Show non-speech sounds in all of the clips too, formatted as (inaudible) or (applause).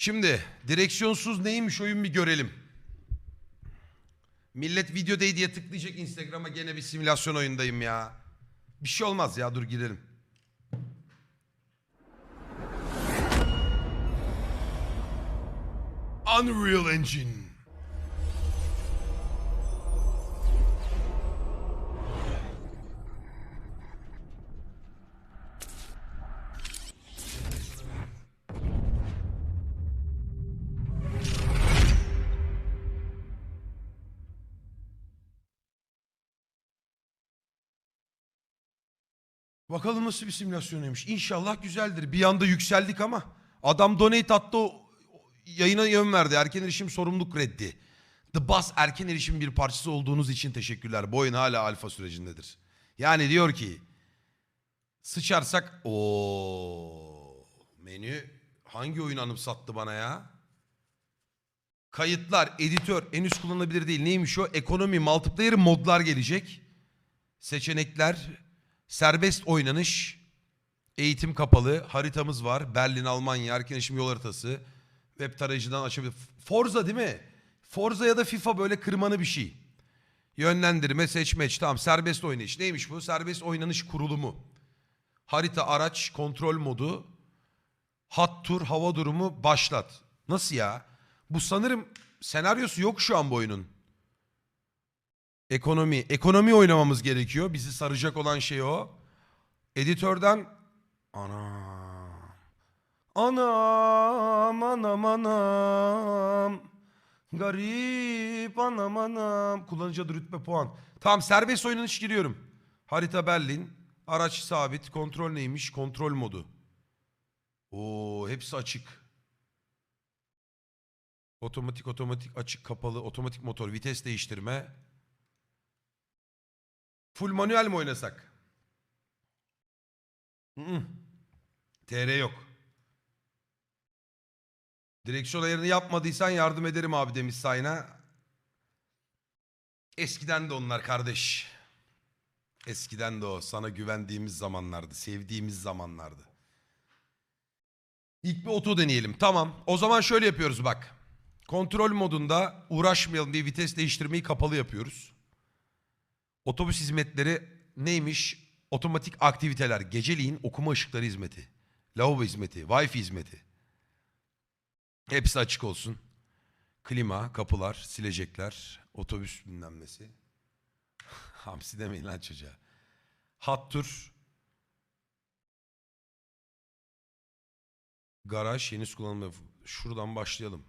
Şimdi direksiyonsuz neymiş oyun bir görelim. Millet video day diye tıklayacak Instagram'a gene bir simülasyon oyundayım ya. Bir şey olmaz ya dur girelim. Unreal Engine. Bakalım nasıl bir simülasyonuymuş. İnşallah güzeldir. Bir anda yükseldik ama adam donate attı yayına yön verdi. Erken erişim sorumluluk reddi. The Bus erken erişim bir parçası olduğunuz için teşekkürler. Bu oyun hala alfa sürecindedir. Yani diyor ki sıçarsak o menü hangi oyun anımsattı bana ya? Kayıtlar, editör, en üst kullanılabilir değil. Neymiş o? Ekonomi, multiplayer modlar gelecek. Seçenekler, serbest oynanış, eğitim kapalı, haritamız var. Berlin, Almanya, erken erişim yol haritası. Web tarayıcıdan açabilir. Forza değil mi? Forza ya da FIFA böyle kırmanı bir şey. Yönlendirme, seçmeç. Tamam serbest oynayış. Neymiş bu? Serbest oynanış kurulumu. Harita, araç, kontrol modu. Hat tur, hava durumu, başlat. Nasıl ya? Bu sanırım senaryosu yok şu an bu oyunun. Ekonomi. Ekonomi oynamamız gerekiyor. Bizi saracak olan şey o. Editörden... Anam. Anam, anam, anam. Garip, anam, anam. Kullanıcı adı rütbe puan. Tamam serbest oynanış giriyorum. Harita Berlin. Araç sabit. Kontrol neymiş? Kontrol modu. Oo, hepsi açık. Otomatik otomatik açık kapalı otomatik motor vites değiştirme. Full manuel mi oynasak? TR yok. Direksiyon ayarını yapmadıysan yardım ederim abi demiş Sayna. Eskiden de onlar kardeş. Eskiden de o. Sana güvendiğimiz zamanlardı. Sevdiğimiz zamanlardı. İlk bir oto deneyelim. Tamam. O zaman şöyle yapıyoruz bak. Kontrol modunda uğraşmayalım diye vites değiştirmeyi kapalı yapıyoruz. Otobüs hizmetleri neymiş? Otomatik aktiviteler, geceliğin okuma ışıkları hizmeti, lavabo hizmeti, wifi hizmeti. Hepsi açık olsun. Klima, kapılar, silecekler, otobüs bilmem nesi. (laughs) Hamsi demeyin lan çocuğa. Hat tur. Garaj, henüz kullanılmıyor. Şuradan başlayalım.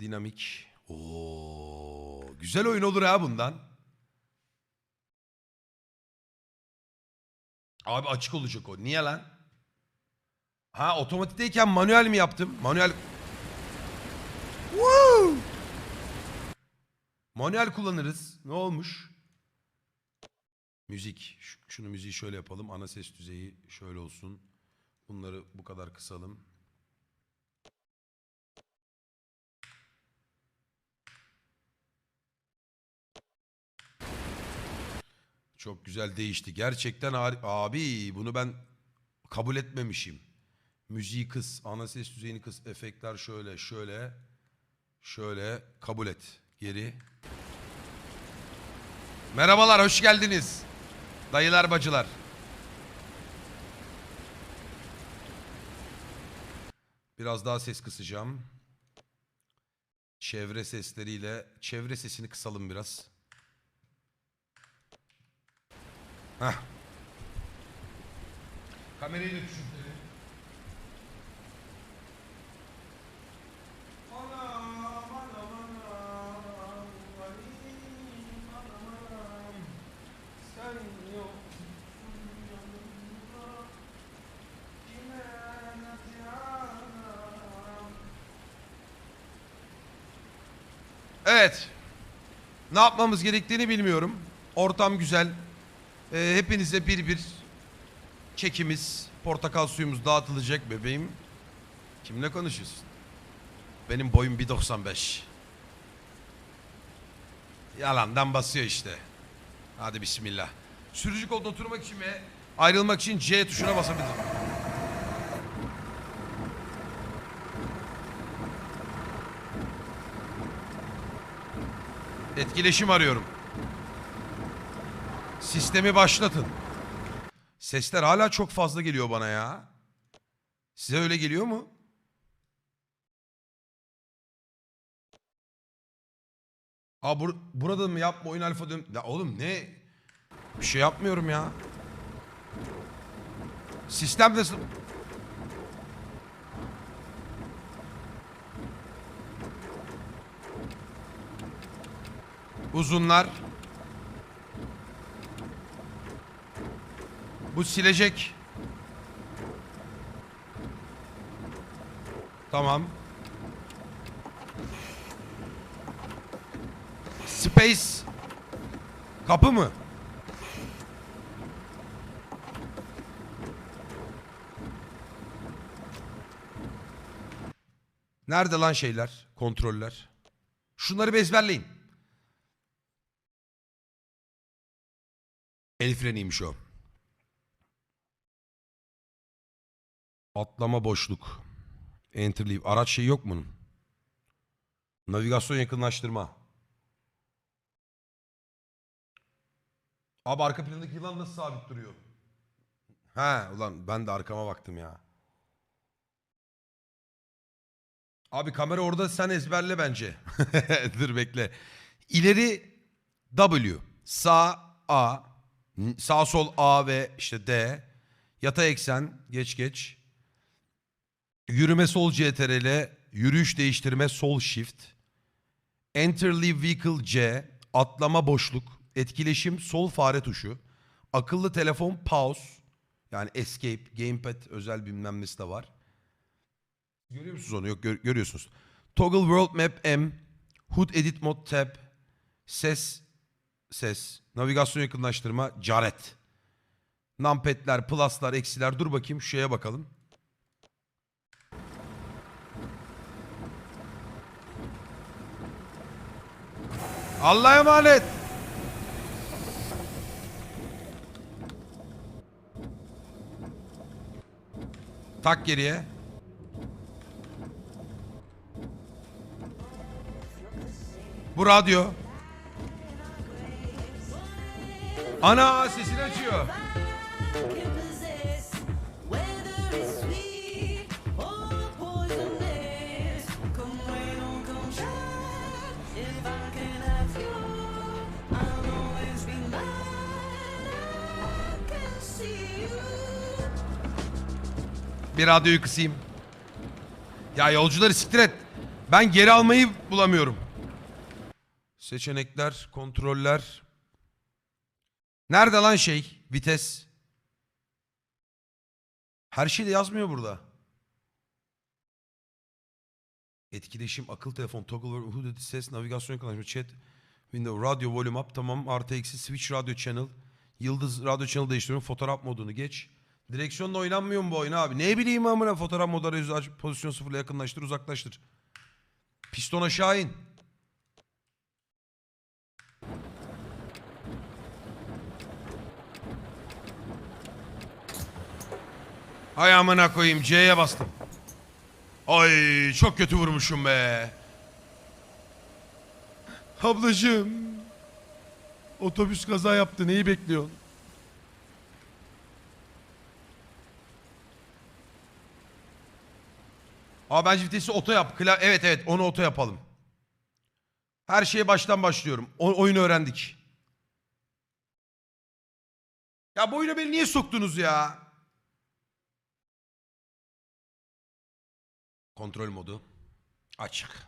Dinamik. Oo, güzel oyun olur ha bundan. Abi açık olacak o. Niye lan? Ha otomatikteyken manuel mi yaptım? Manuel... Woo! Manuel kullanırız. Ne olmuş? Müzik. Şunu müziği şöyle yapalım. Ana ses düzeyi şöyle olsun. Bunları bu kadar kısalım. Çok güzel değişti. Gerçekten har- abi bunu ben kabul etmemişim. Müziği kıs, ana ses düzeyini kıs, efektler şöyle, şöyle, şöyle kabul et. Geri. Merhabalar, hoş geldiniz. Dayılar, bacılar. Biraz daha ses kısacağım. Çevre sesleriyle, çevre sesini kısalım biraz. Heh. Kamerayı da yanacağım? Evet. Ne yapmamız gerektiğini bilmiyorum. Ortam güzel. Ee, hepinize bir bir kekimiz, portakal suyumuz dağıtılacak bebeğim. Kimle konuşuyorsun? Benim boyum 1.95. Yalandan basıyor işte. Hadi bismillah. Sürücü koltuğuna oturmak için ve ayrılmak için C tuşuna basabilirim. Etkileşim arıyorum. Sistemi başlatın. Sesler hala çok fazla geliyor bana ya. Size öyle geliyor mu? Aa bur burada mı yapma oyun alfa diyorum. Ya oğlum ne? Bir şey yapmıyorum ya. Sistem nasıl? Uzunlar. Bu silecek. Tamam. Space. Kapı mı? Nerede lan şeyler? Kontroller. Şunları bir ezberleyin. El freniymiş o. Atlama boşluk. Enter leave. Araç şeyi yok bunun? Navigasyon yakınlaştırma. Abi arka plandaki yılan nasıl sabit duruyor? He ulan ben de arkama baktım ya. Abi kamera orada sen ezberle bence. (laughs) Dur bekle. İleri W. Sağ A. Sağ sol A ve işte D. Yatay eksen. Geç geç. Yürüme sol CTRL. Yürüyüş değiştirme sol shift. Enter leave vehicle C. Atlama boşluk. Etkileşim sol fare tuşu. Akıllı telefon pause. Yani escape, gamepad özel bilmem nesi de var. Görüyor musunuz onu? Yok gör- görüyorsunuz. Toggle World Map M. HUD Edit Mode Tab. Ses. Ses. Navigasyon yakınlaştırma. Caret. Numpad'ler, plus'lar, eksiler. Dur bakayım şeye bakalım. Allah'a emanet. Tak geriye. Bu radyo. Ana sesini açıyor. Bir radyoyu kısayım. Ya yolcuları siktir et. Ben geri almayı bulamıyorum. Seçenekler, kontroller. Nerede lan şey? Vites. Her şey de yazmıyor burada. Etkileşim, akıl telefon, toggle, HUD, ses, navigasyon yakınlaşma, chat, window, radyo, volume up, tamam, artı eksi, switch radio channel, yıldız radyo channel değiştiriyorum, fotoğraf modunu geç. Direksiyonla oynanmıyor mu bu oyun abi? Ne bileyim amına fotoğraf modu arayüzü aç, pozisyon sıfırla yakınlaştır, uzaklaştır. Piston aşağı in. Ay amına koyayım C'ye bastım. Ay çok kötü vurmuşum be. Ablacığım. Otobüs kaza yaptı. Neyi bekliyorsun? Aa bence vitesi oto yap. Kla evet evet onu oto yapalım. Her şeye baştan başlıyorum. O oyunu öğrendik. Ya bu oyuna beni niye soktunuz ya? Kontrol modu. Açık.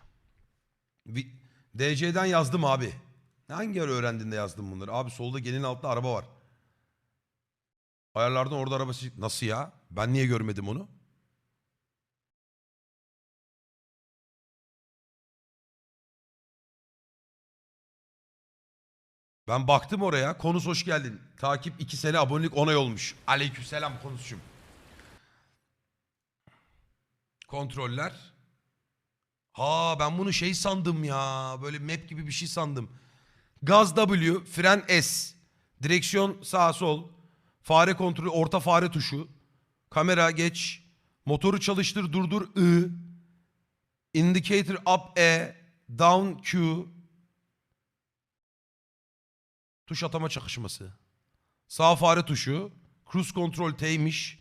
Vi- DC'den yazdım abi. Hangi ara öğrendin de yazdın bunları? Abi solda gelin altta araba var. Ayarlardan orada arabası... Nasıl ya? Ben niye görmedim onu? Ben baktım oraya. Konus hoş geldin. Takip 2 sene abonelik onay olmuş. Aleykümselam konusçum. Kontroller. Ha ben bunu şey sandım ya. Böyle map gibi bir şey sandım. Gaz W, fren S. Direksiyon sağ sol. Fare kontrolü, orta fare tuşu. Kamera geç. Motoru çalıştır durdur I. Indicator up E. Down Q. Tuş atama çakışması. Sağ fare tuşu. Cruise control T'ymiş.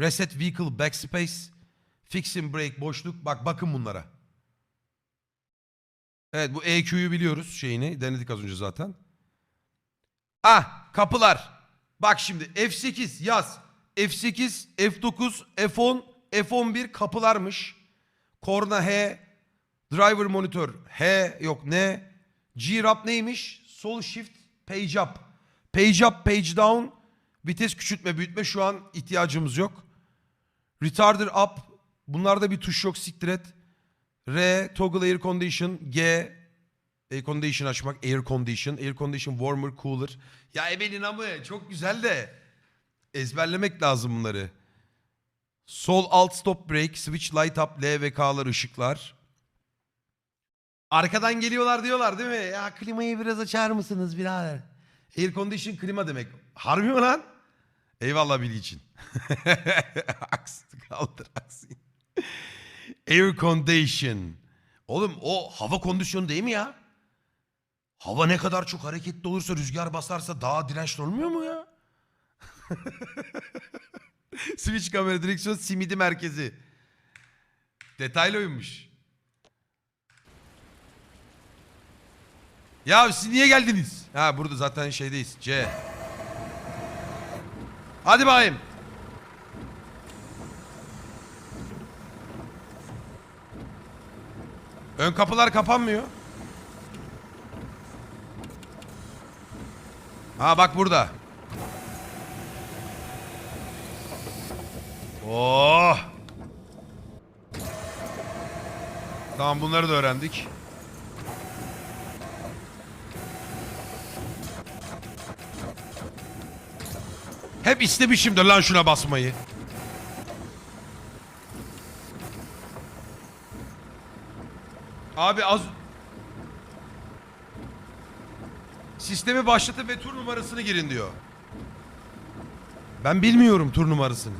Reset vehicle backspace. Fixing brake boşluk. Bak bakın bunlara. Evet bu EQ'yu biliyoruz şeyini. Denedik az önce zaten. Ah kapılar. Bak şimdi F8 yaz. F8, F9, F10, F11 kapılarmış. Korna H, driver monitor H yok ne? G-Rap neymiş? Sol shift page up. Page up, page down. Vites küçültme, büyütme şu an ihtiyacımız yok. Retarder up. Bunlarda bir tuş yok siktir et. R, toggle air condition. G, air condition açmak. Air condition. Air condition warmer, cooler. Ya ebelin amı çok güzel de. Ezberlemek lazım bunları. Sol alt stop brake, switch light up, L ve K'lar ışıklar. Arkadan geliyorlar diyorlar değil mi? Ya klimayı biraz açar mısınız birader? Air condition klima demek. Harbi mi lan? Eyvallah bilgi için. (laughs) Aksın kaldır aksın. Air condition. Oğlum o hava kondisyonu değil mi ya? Hava ne kadar çok hareketli olursa rüzgar basarsa daha dirençli olmuyor mu ya? (laughs) Switch kamera direksiyon simidi merkezi. Detaylı oyunmuş. Ya siz niye geldiniz? Ha burada zaten şeydeyiz. C. Hadi bakayım. Ön kapılar kapanmıyor. Ha bak burada. Oh. Tamam bunları da öğrendik. Hep istemişimdir lan şuna basmayı. Abi az... Sistemi başlatın ve tur numarasını girin diyor. Ben bilmiyorum tur numarasını.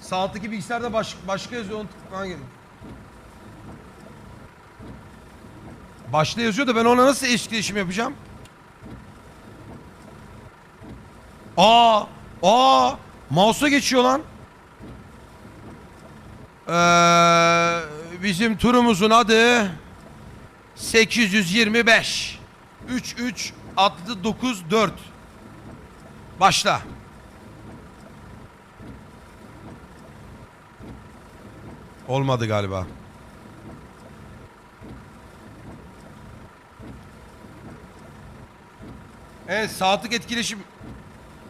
Sağ alttaki bilgisayarda baş, başka yazıyor. Onu tıklaman. Başta yazıyor da ben ona nasıl etkileşim yapacağım? Aa! Aa! Mouse'a geçiyor lan. Ee, bizim turumuzun adı 825. 33 adlı 94. Başla. Olmadı galiba. Evet saatlik etkileşim.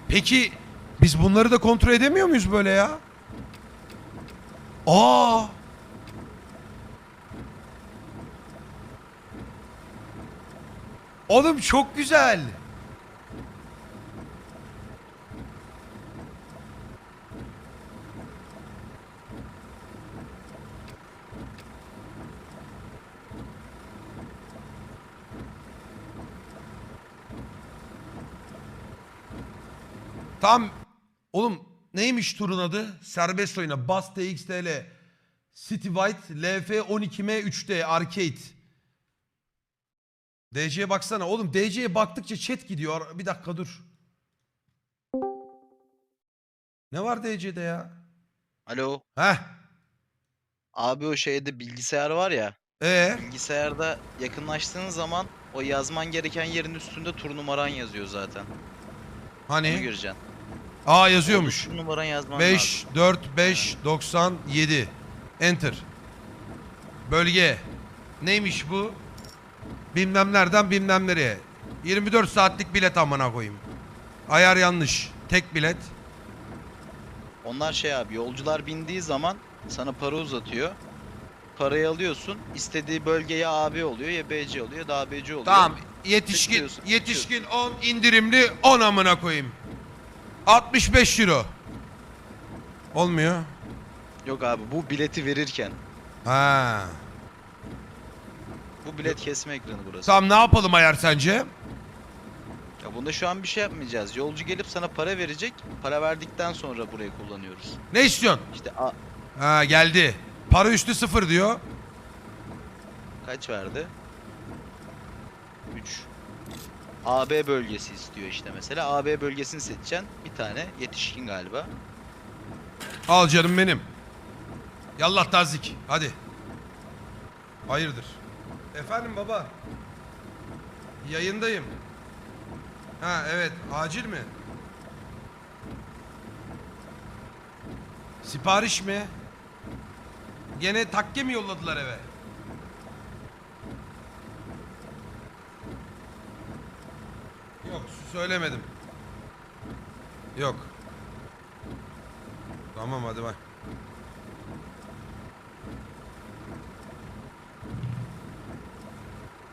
Peki biz bunları da kontrol edemiyor muyuz böyle ya? Aa! Oğlum çok güzel. Tam oğlum neymiş turun adı? Serbest oyuna. Bas TXTL. City White LF 12M 3D Arcade. DC'ye baksana. Oğlum DC'ye baktıkça chat gidiyor. Bir dakika dur. Ne var DC'de ya? Alo. Heh. Abi o şeyde bilgisayar var ya. Ee, Bilgisayarda yakınlaştığın zaman o yazman gereken yerin üstünde tur numaran yazıyor zaten. Onu hani? göreceksin. Aa yazıyormuş. Tur numaran yazman 5 lazım. 4 5 97. Enter. Bölge. Neymiş bu? Bilmem nereden bilmem nereye. 24 saatlik bilet amına koyayım. Ayar yanlış. Tek bilet. Onlar şey abi yolcular bindiği zaman sana para uzatıyor. Parayı alıyorsun. istediği bölge ya AB oluyor ya BC oluyor ya da ABC oluyor. Tamam. Yetişkin Bekliyorsun, yetişkin 10 indirimli 10 amına koyayım. 65 euro. Olmuyor. Yok abi bu bileti verirken. Ha. Bu bilet kesme ekranı burası. Tamam ne yapalım ayar sence? Ya bunda şu an bir şey yapmayacağız. Yolcu gelip sana para verecek. Para verdikten sonra burayı kullanıyoruz. Ne istiyorsun? İşte a- Ha geldi. Para üstü sıfır diyor. Kaç verdi? 3. AB bölgesi istiyor işte mesela. AB bölgesini seçeceksin. Bir tane yetişkin galiba. Al canım benim. Yallah tazik. Hadi. Hayırdır? Efendim baba. Yayındayım. Ha evet. Acil mi? Sipariş mi? Gene takke mi yolladılar eve? Yok söylemedim. Yok. Tamam hadi bak.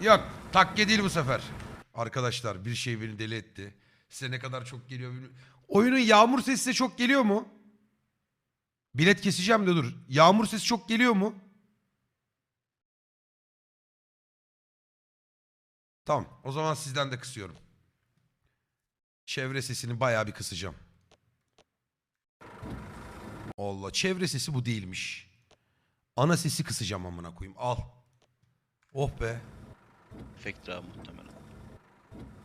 Yok takke değil bu sefer. Arkadaşlar bir şey beni deli etti. Size ne kadar çok geliyor bilmiyorum. Oyunun yağmur sesi size çok geliyor mu? Bilet keseceğim de dur. Yağmur sesi çok geliyor mu? Tamam o zaman sizden de kısıyorum. Çevre sesini bayağı bir kısacağım. Allah çevre sesi bu değilmiş. Ana sesi kısacağım amına koyayım. Al. Oh be. Efekt abi muhtemelen.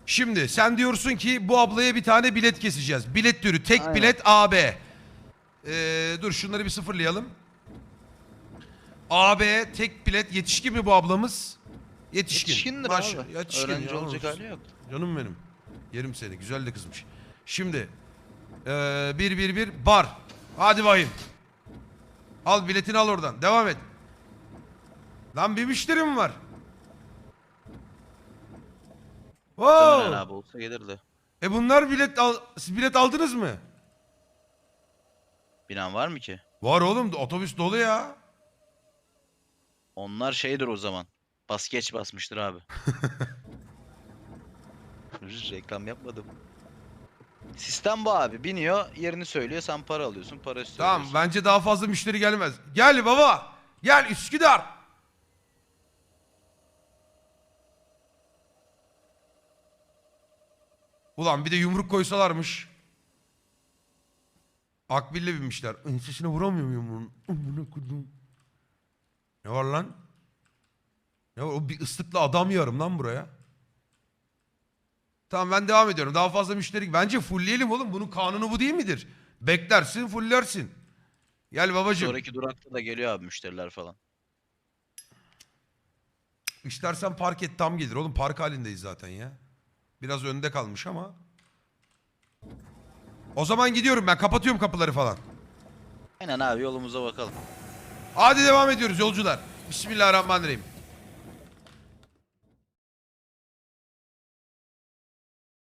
Şimdi sen diyorsun ki bu ablaya bir tane bilet keseceğiz. Bilet türü tek Aynen. bilet AB. Ee, dur şunları bir sıfırlayalım. AB tek bilet yetişkin mi bu ablamız? Yetişkin. Yetişkindir Maş- abi. Yetişkin Öğrenci ya, olacak hali yok. Canım benim. Yerim seni. Güzel de kızmış. Şimdi. Ee, bir bir bir bar. Hadi bakayım. Al biletini al oradan. Devam et. Lan bir müşterim var. Muhtemelen Wow. abi olsa gelirdi. E bunlar bilet al bilet aldınız mı? Binan var mı ki? Var oğlum otobüs dolu ya. Onlar şeydir o zaman. Bas geç basmıştır abi. (laughs) Reklam yapmadım. Sistem bu abi. Biniyor, yerini söylüyor, sen para alıyorsun, para üstü Tamam bence daha fazla müşteri gelmez. Gel baba. Gel Üsküdar. Ulan bir de yumruk koysalarmış. Akbil'le binmişler. Ensesine vuramıyor muyum bunun? Amına kodum. Ne var lan? Ne var? O bir ıslıkla adam yarım lan buraya. Tamam ben devam ediyorum. Daha fazla müşteri... Bence fullleyelim oğlum. Bunun kanunu bu değil midir? Beklersin fullersin. Gel babacığım. Sonraki durakta da geliyor abi müşteriler falan. İstersen park et tam gelir. Oğlum park halindeyiz zaten ya. Biraz önde kalmış ama. O zaman gidiyorum ben. Kapatıyorum kapıları falan. Aynen abi yolumuza bakalım. Hadi devam ediyoruz yolcular. Bismillahirrahmanirrahim.